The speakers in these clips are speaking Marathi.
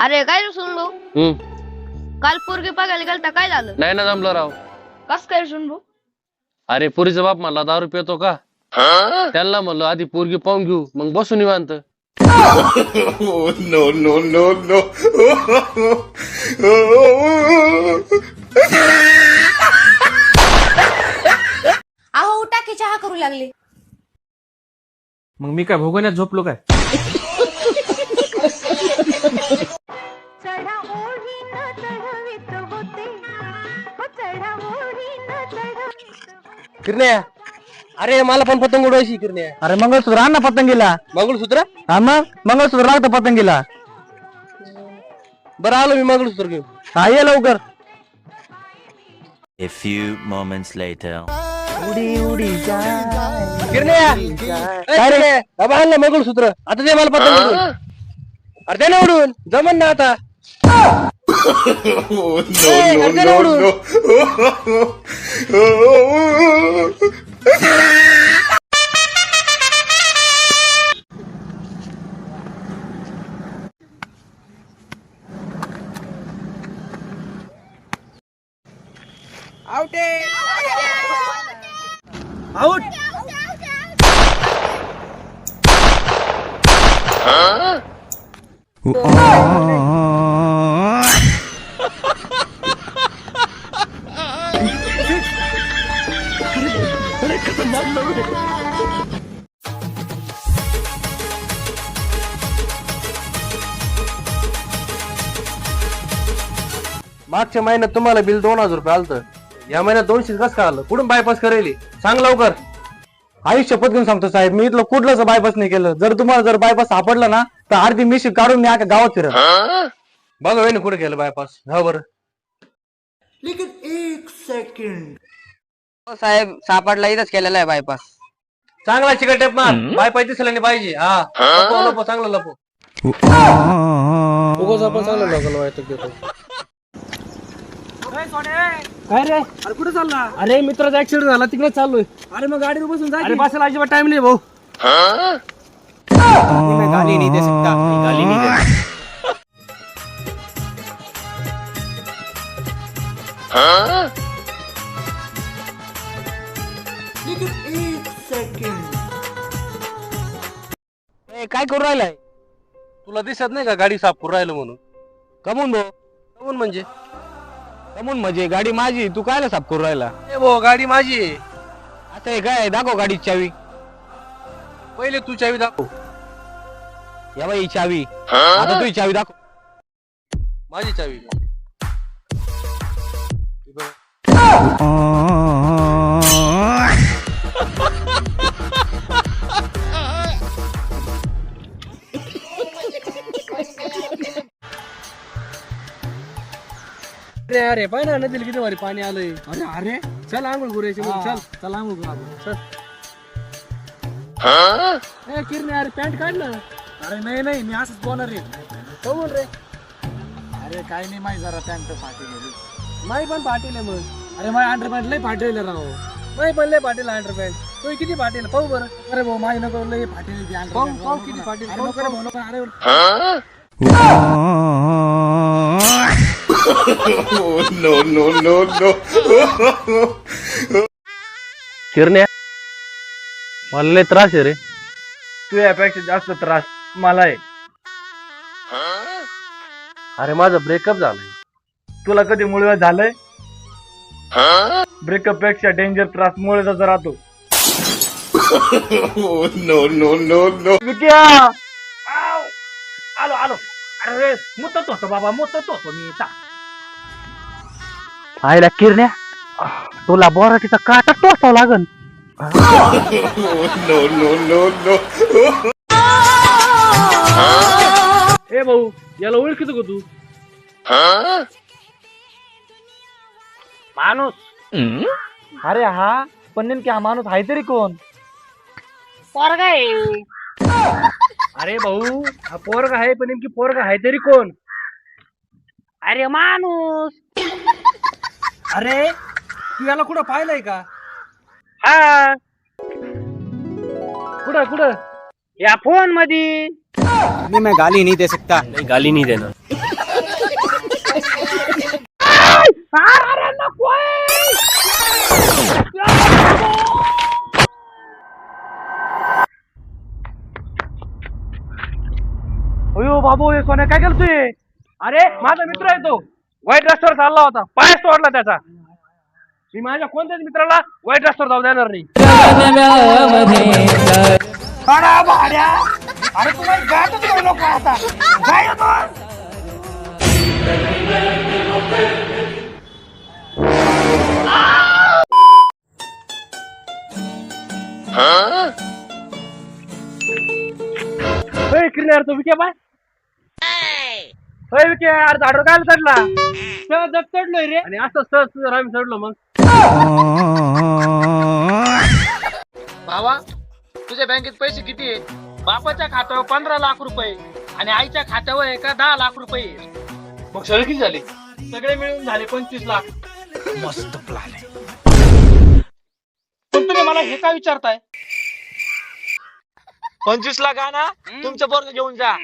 अरे काय रे सुन भाऊ हम्म. काल पोरगी बघायला गेलता काय झालं? नाही ना जमलं राव. कस काय रे सुन भाऊ अरे पुरीचा बाप म्हणला दारू पितो का? त्यांना म्हणलो आधी पोरगी पाहून घेऊ मग बसून निवांत. Oh, no, no, no, no. अहो उठा की चहा करू लागले. मग मी काय भोगण्यात झोपलो काय? किरण्या? अरे मला पण पतंग उडवायची किरण्या. अरे मंगळसूत्र आण ना पतंगीला. मंगळसूत्र? हा मग? मंगळसूत्र लागतं पतंगीला. बरं आलो मी मंगळसूत्र घेऊन. हा ये लवकर. A few moments later. किरण्या! काय रे? बाबा आणलं मंगळसूत्र. आता दे मला पतंग उडवून. अरे दे ना उडून जमन ना आता. no, no, no, no. Out there! Out! Huh? मागच्या महिन्यात तुम्हाला बिल दोन हजार रुपये आलतं. या महिन्यात दोनशे कस का आलं कुठून बायपास करेल? सांग लवकर. आई शपथ घेऊन सांगतो साहेब मी इथलं कुठलंच बायपास नाही केलं. जर तुम्हाला जर बायपास सापडला ना तर अर्धी मिशी काढून मी आता गावात फिरत बघा वेळ कुठे केलं बायपास हा बरं. साहेब सापडला इथंच केलेला आहे बायपास चांगला चिकट टेप मार. बायपास दिसला नाही पाहिजे. हा. लपो लपो चांगलं लपो उगाच आपण चांगलं लोकांना वाईट देतो काय रे? अरे कुठे चालला? अरे मित्राचा ऍक्सिडेंट झाला. तिकडे चाललोय. अरे मग गाडीवर बसून जाय अरे बसायला अजिबात टाइम नाही भाऊ. गाली नाही दे सकता गाली नाही दे ए, काय करू राहिलाय? तुला दिसत नाही का गाडी साफ करू राहिलो म्हणून? कमून भाऊ. कमून म्हणजे? कमून म्हणजे गाडी माझी तू कायला साफ करू राहिला? ए भो गाडी माझी आहे. आता हे काय दाखव गाडीची चावी. पहिले तू चावी दाखव. या बाई चावी. आता तुझी चावी दाखव. माझी चावी. अरे अरे पाय ना नदीला किती भारी पाणी आलंय. अरे अरे चल आंघोळ करूयाची चल चल आंघोळ करू आपण. चल. ए किरणे अरे पॅन्ट काढ ना. अरे नाही नाही मी असंच बोलणार रे बघून रे. अरे काय नाही माही जरा पॅन्ट फाटेल माही पण फाटेल आहे मग. अरे माही अंडर पॅन्ट लय फाटेल आहे राव. माही पण लय फाटेल अंडर पॅन्ट तो किती फाटेल पाहू बरं. अरे भाऊ माही नको लय फाटेल पाहू पाहू किती फाटेल अरे नको रे भाऊ नको अरे. No, no, no, no. किरण्या मला लय त्रास आहे रे. तू यापेक्षा जास्त त्रास मला आहे. अरे माझं ब्रेकअप झालंय. तुला कधी मुळे झालंय? ब्रेकअपपेक्षा डेंजर त्रास मुळे राहतो. No, no, no, no. विद्या आलो आलो. अरे मुतत होतो बाबा मुतत होतो मी. चा. आयला किरण्या तुला बोराटीचा काटा टोचावं लागन. Oh, no, no, no, no. ए भाऊ याला ओळखीतो का तू? माणूस. अरे हा पण नेमकी हा माणूस आहे तरी कोण? पोरगा आहे. अरे भाऊ हा पोरगा आहे पण नेमकी पोरगा आहे तरी कोण? अरे माणूस. अरे तू याला कुठं पाहिलंय का? हा. कुठं कुठं? या फोनमध्ये नहीं मैं गाली नहीं दे सकता. नाही गाली नाही देणार. अयो बाबू हे कोण्या काय करतोय अरे माझा मित्र आहे तो. वाईट रस्त्यावर चालला होता. पाय तोडला त्याचा. मी माझ्या कोणत्याच मित्राला वाईट रस्त्यावर जाऊ देणार नाही. अरे भाड्या. अरे तुला गाठच घेऊ नको आता. काय येतो होय किरणार तो विके बाय होय विके अरे झाडवर काय चढला सहज चढलोय रे. आणि असं सहज तुझं आम्ही चढलो मग. भावा तुझ्या बँकेत पैसे किती आहे बापाच्या खात्यावर पंधरा लाख रुपये आणि आईच्या खात्यावर आहे का दहा लाख रुपये आहे. मग सगळे किती झाले? सगळे मिळून झाले पंचवीस लाख. मस्त प्लॅन आहे. पण तुम्ही मला हे का विचारताय? पंचवीस लाख आणा तुमचं बरोबर घेऊन जा.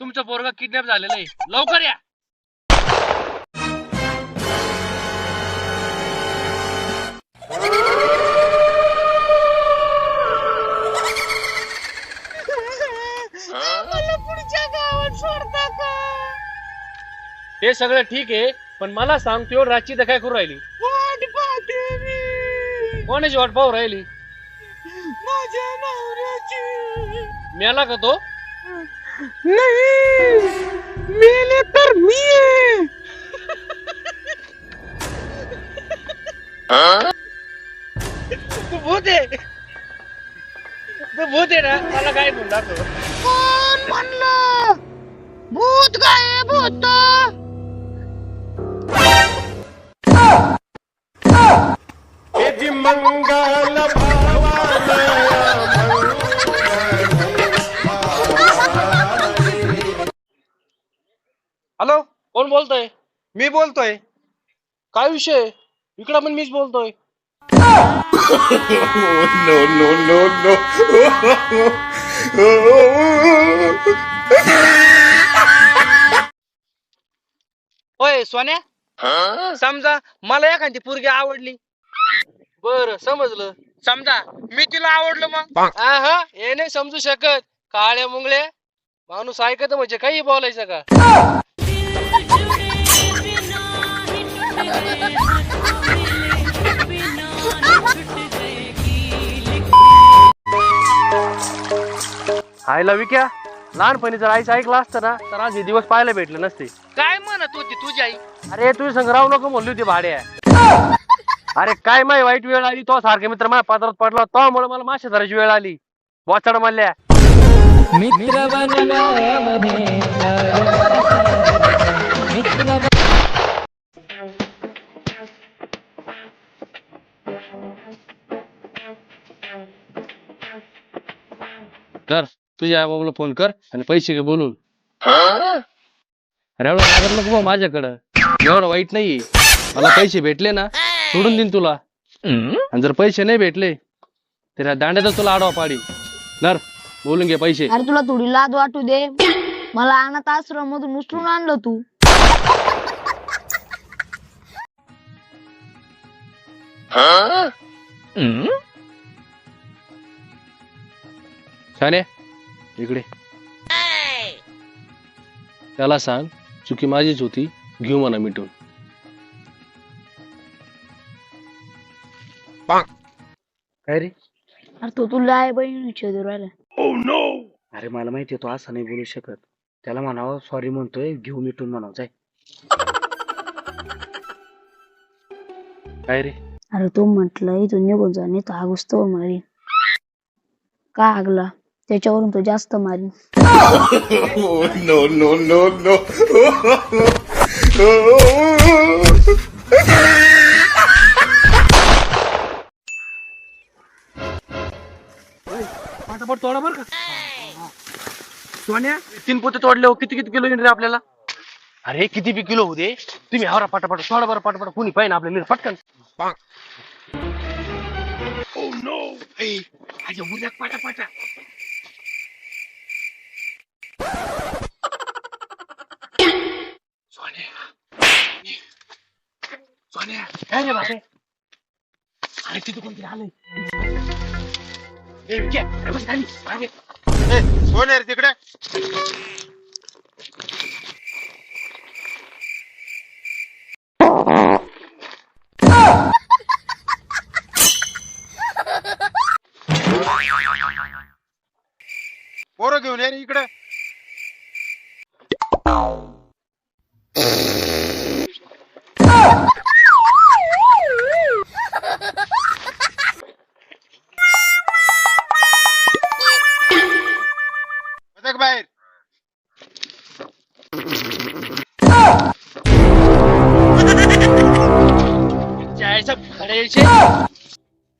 तुमचं पोरगा किडनॅप झालेलं आहे. लवकर या. हे सगळं ठीक आहे पण मला सांग तो रातची तर काय करू राहिली कोणाची वाट पाहू राहिली? मेला का तो? मेले तर मी तू भूत आहे तू भूत आहे ना मला काय म्हणणार तो। कोण म्हणलं भूत काय भूत। बोलतोय. काय विषय? इकडं पण मीच बोलतोय. No no no no. होय सोन्या. समजा मला एखादी पोरगी आवडली. बर समजलं. समजा मी तिला आवडलो मग. हा हा हे नाही समजू शकत. काळ्या मुंगळे माणूस ऐकत म्हणजे काही बोलायचं का? आईला विक्या लहानपणी जर आईचं ऐकलं असतं ना तर आज हे दिवस पाहायला भेटले नसते. काय म्हणत होती तुझी आई? अरे तुझी संग राहू नको म्हणली होती भाड्या. अरे काय माही वाईट वेळ आली? तो सारखे मित्र माझ्या पात्रात पडला तो मुळे मला मासे धरायची वेळ आली. बोचाड म्हणल्या. कर. तुझ्या आई बाबाला फोन कर आणि पैसे घे बोलून. अरे एवढं लागत नको बा माझ्याकडं. एवढं वाईट नाही मला पैसे भेटले ना सोडून देईन तुला. आणि जर पैसे नाही भेटले तर या दांड्यातच तुला आडवा पाडी नर बोलून घे पैसे. अरे तुला थोडी लाज वाटू दे. मला अनाथ आश्रम मधून उचलून आणलं तू. छाने इकडे. त्याला सांग चुकी माझीच होती घेऊ म्हणा मिटून. काय रे? अरे तो तुला आहे बहीण विचारू राहिला. अरे मला माहिती तो असं नाही बोलू शकत. त्याला म्हणावं सॉरी म्हणतोय घेऊ मिटून म्हणावं जाय. काय रे? अरे तो म्हटलं इथून निघून जा नाही तर आगुस तो मारीन का आगला त्याच्यावरून तो जास्त मारीन. Oh no no no. no पटापट तोडा बरं का? सोन्या? तीन पोते तोडले हो. किती किती किलो येईल रे आपल्याला? अरे किती बी किलो होऊ दे. तुम्ही आवरा पटापट सोडा बरं पटापट. कोणी पाहिजे ना आपल्याला पटकन. पटापटा. सोन्या सोन्या काय रे बाबे अरे तिथे कोणतरी आलंय कोण आहे रे तिकडे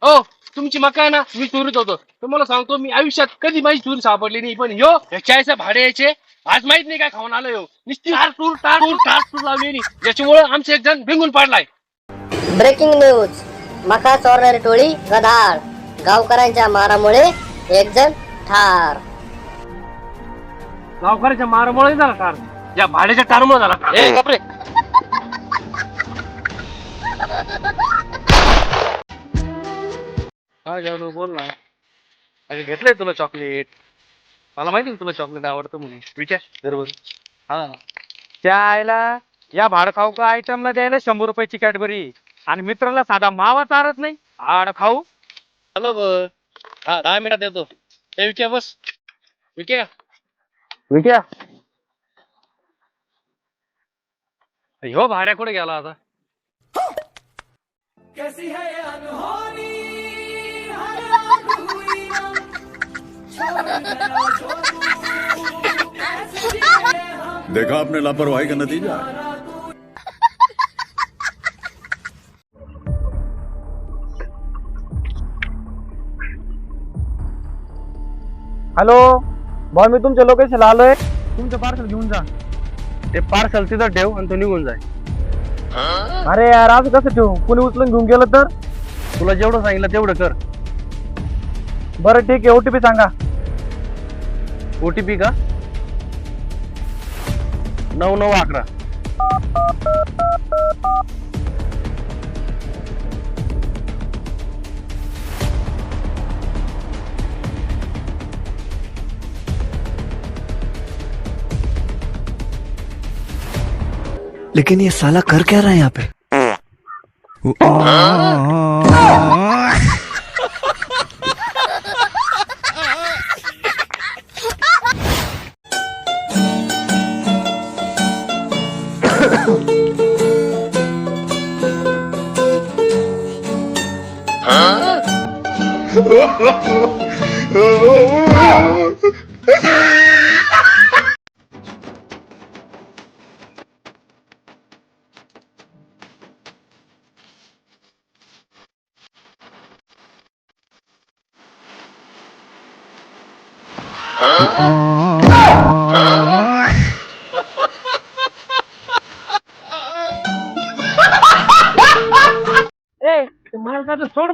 हो तुमची मका ना मी चोरीत होतो. तुम्हाला सांगतो मी आयुष्यात कधी माझी चोरी सापडली नाही पण ह्यो चायचं भाडे यायचे. आज माहीत नाही काय खाऊन आलो ह्यो. नुसती टार टूर टार टूर टार टूर लावलेली याच्यामुळे आमचे एक जण भिंगून पाडलाय. ब्रेकिंग न्यूज मका चोरणारी टोळी गधाड. गावकऱ्यांच्या मारामुळे एक जण ठार. गावकऱ्याच्या मारामुळे झाला टार या भाड्याच्या टारमुळे झाला. ए बापरे. काय जाऊ बोल ना. अरे घेतलंय तुला चॉकलेट मला माहिती आहे तुला चॉकलेट आवडतं म्हणून. विचार. बरोबर हा. त्या आयला या भाड खाऊ का आयटमला द्यायला शंभर रुपयाची कॅडबरी? आणि मित्राला साधा मावा चारत नाही? आड खाऊ. हॅलो हा दहा मिनिटात येतो. ए विक्या बस. विक्या विक्या ह्यो भाड्या कुठे गेला आता? देखा आपने लापरवाही का नतीजा? हॅलो भाऊ मी तुमच्या लोकेशनला आलोय तुमचं पार्सल घेऊन जा. ते पार्सल तिथं ठेव आणि तो निघून जाय. अरे यार आज कसं ठेवू? कुणी उचलून घेऊन गेलं तर? तुला जेवढं सांगितलं तेवढं कर. बरं ठीक आहे ओटीपी सांगा. ओटीपी का? नऊ नऊ अकरा लेकिन ये साला कर क्या रहा है यहाँ पे? ए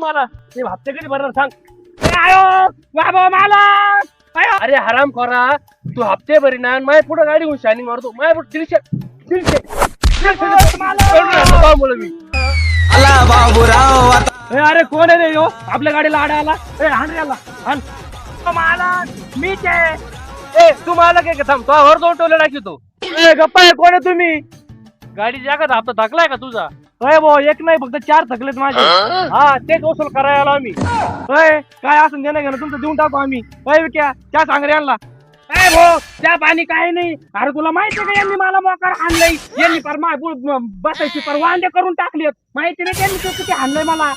मला ते हप्ते कधी भरणार सांग. ए, आयो बाबा आयो. अरे हराम खोरा तू हप्ते भरी ना माय पुढे गाडी होऊन शायनिंग मारतो. माय पुढे दीडशे दीडशे दीडशे मालक. बोलू मी? ए, अरे कोण आहे रे ह्यो? आपल्या गाडीला आडा आला. ए हाण रे याला हाण ओ, मालक मीच आहे. ए तू मालक आहे का? थांब तो वर जाऊन टोले टाकीतो ए गप्पा आहे कोण आहे तुम्ही? गाडी जागा हप्ता थकलाय का तुझा? अय भाऊ एक नाही फक्त चार थकलेत माझे. हा? तेच वसूल करायला आलो आम्ही. अय काय असं देणं घेणं तुमचं देऊन टाकू आम्ही. अय विक्या त्या सांग रे यांना. अय भाऊ त्या पाणी काय नाही. अरे तुला माहिती का यांनी मला मोकार आणलंय यांनी पर बसायची पर वांदे करून टाकलेत माहिती नाही त्यांनी तो किती आणलंय मला?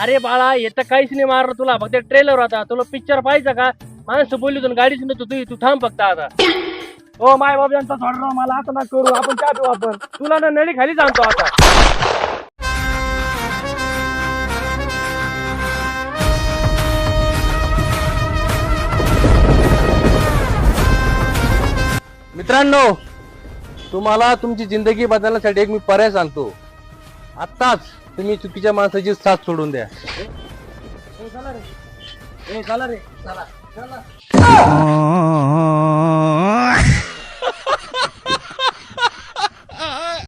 अरे बाळा येतं काहीच नाही मारलं तुला. फक्त ट्रेलर होता. तुला पिक्चर पाहिजे का? माणसं बोलली तू गाडीच नव्हतं तू तू थांब फक्त आता. ओ माय बाब यांचा सोड राव, मला असं ना करू. आपण चहा पिऊ आपण. तुला ना नळी खाली जाणतो आता. मित्रांनो तुम्हाला तुमची जिंदगी बदलण्यासाठी एक मी पर्याय सांगतो. आत्ताच तुम्ही चुकीच्या माणसाची साथ सोडून द्या. रे. रे.